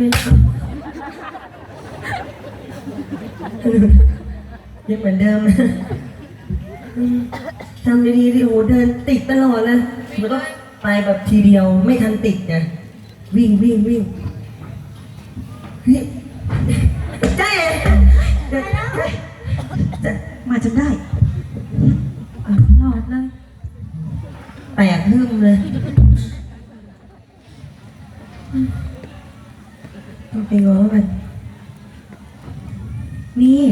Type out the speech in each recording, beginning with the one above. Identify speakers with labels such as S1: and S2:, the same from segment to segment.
S1: ช่วยยังเหมือนเดิมทำดีๆดิโอ้เดินติดตลอดเลยมันก็ไปแบบทีเดียวไม่ทันติดไงวิ่งวิ่งวิ่งเฮ้ยเจ๊เจ๊เจ๊
S2: มาจนได้
S1: รอดเลยแตกหึ่มเลย ต้องไปง้อมัน นี่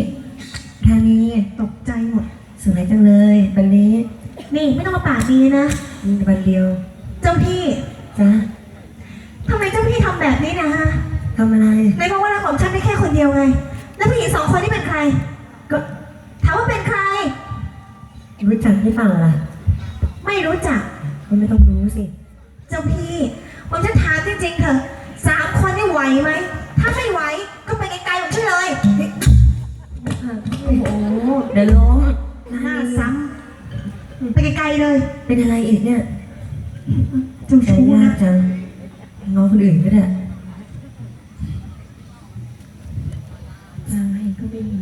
S1: ทางนี้
S2: ตกใจหมด
S1: สวยจังเลยวันนี้
S2: นี่ไม่ต้องมาปากดีนะ
S1: มีวันเดียว
S2: เจ้าพี่
S1: จ้ะ
S2: ทำไมเจ้าพี่ทำแบบนี้นะฮะ
S1: ทำอะไร
S2: ในเพราะว่ารักของฉันได้แค่คนเดียวไง แล้วผู้หญิงสองคนนี่เป็นใคร
S1: ก็
S2: ถามว่าเป็นใคร
S1: รู้จักหรือเปล่าล่ะ
S2: ไม่รู้จัก
S1: ก็ไม่ต้องรู้สิ
S2: เจ้าพี่ ผมจะถามจริงๆเถอะสามคนนี่ ไหวไหม ถ้าไม่ไหว ก็ไปไกลๆของฉันเลย
S1: โอ้โหเดี๋ยวล้ม
S2: หน้าซ้ำไปไกลๆเลย
S1: เป็นอะไรอีกเนี่ย
S2: เจ้า
S1: ใจ
S2: ชู้
S1: ยา
S2: นะ
S1: กจังง้อคนอื่นก็ได้
S2: อะไรก็ไม่มี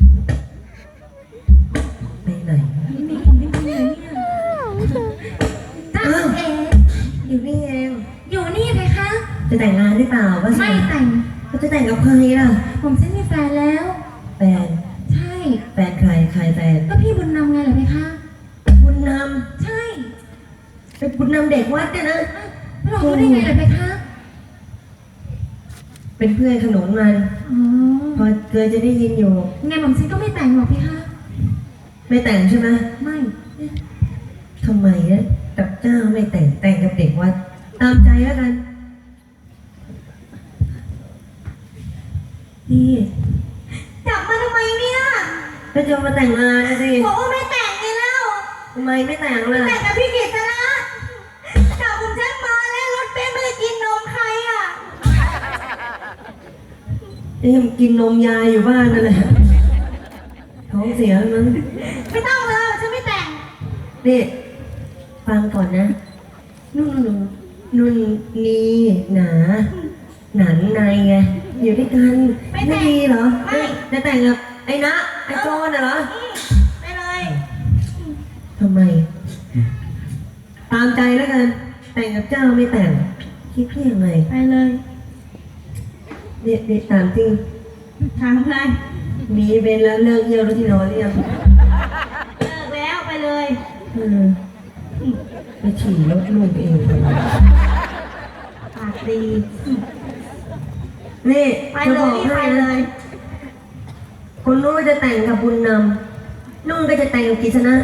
S1: จะแต่งงานหรือเปล่าว่า
S2: ไม่แต่ง
S1: ก็จะแต่งกับใครล่ะ
S2: ผมฉันมีแฟนแล้ว
S1: แฟน
S2: ใช่
S1: แฟนใครใครแฟน
S2: ก็พี่บุญนำไงเหรอไหมคะ
S1: บุญน
S2: ใช่ำ
S1: เป็นบุญนำเด็กวัดเนี่ยนะ
S2: ไม่รู้ได้ไงเหรอไหมคะ
S1: เป็นเพื่อนขนุนมัน
S2: อ๋อ
S1: พอเคยจะได้ยินอยู่
S2: ไงผมฉันก็ไม่แต่งหรอกพี่คะ
S1: ไม่แต่งใช่ไหม
S2: ไม่
S1: ทำไมนะกับเจ้าไม่แต่งแต่งกับเด็กวัดตามใจแล้วกัน นี่
S2: จับมาทำไมเนี่ย
S1: ก็จะมาแต่งงานนะสิ
S2: บอกว่าไม่แต่งไงแล้ว
S1: ทำไมไม่แต่งล่ะ
S2: แต่งกับพี่กิตนะจับผมฉันมาแล้วรถเบนซ์ไม่ได้กินนมใครอะ
S1: เอ๊ะมันกินนมยายอยู่บ้านนั่นแหละท้องเสียแล้วมั้ง
S2: ไม่ต้องเลยฉันไม่แต่ง
S1: นี่ฟังก่อนนะ นุ่นนุ่นนุ่นนีหนา หนันในไง อยู่ด้วยกัน
S2: ไม่แต่ง
S1: ดีเหรอ
S2: ไม่
S1: จะแต่งกับไอ้นะไอ้โจนน่ะเหรอ
S2: ไปเลย
S1: ทำไม ตามใจแล้วกัน แต่งกับเจ้าไม่แต่งคิดเพียงไง
S2: ไปเลย
S1: เด็กเด็กตามจริง
S2: ทางไร
S1: มีเบนแล้วเลิกเยี่ยวแล้วที่นอนหรือยัง
S2: เลิกแล้วไปเลย
S1: เออไปฉี่รถลูกเองทำไม
S2: ปากดี
S1: นี่
S2: ไป
S1: จะ
S2: เล
S1: บ
S2: ย
S1: อก
S2: รีบ
S1: ให้
S2: ไปเล
S1: นะ
S2: ย
S1: คนนู้นจะแต่งกับบุญนำนุ่งก็จะแต่งกับกิษณะ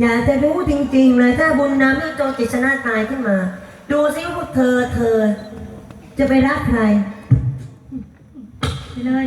S1: อยากจะรู้จริง ๆ เลยถ้าบุญนำนี่โจรกิษณะตายขึ้นมา ดูซิว่าพวกเธอเธอ จะไปรักใคร
S2: ไปเลย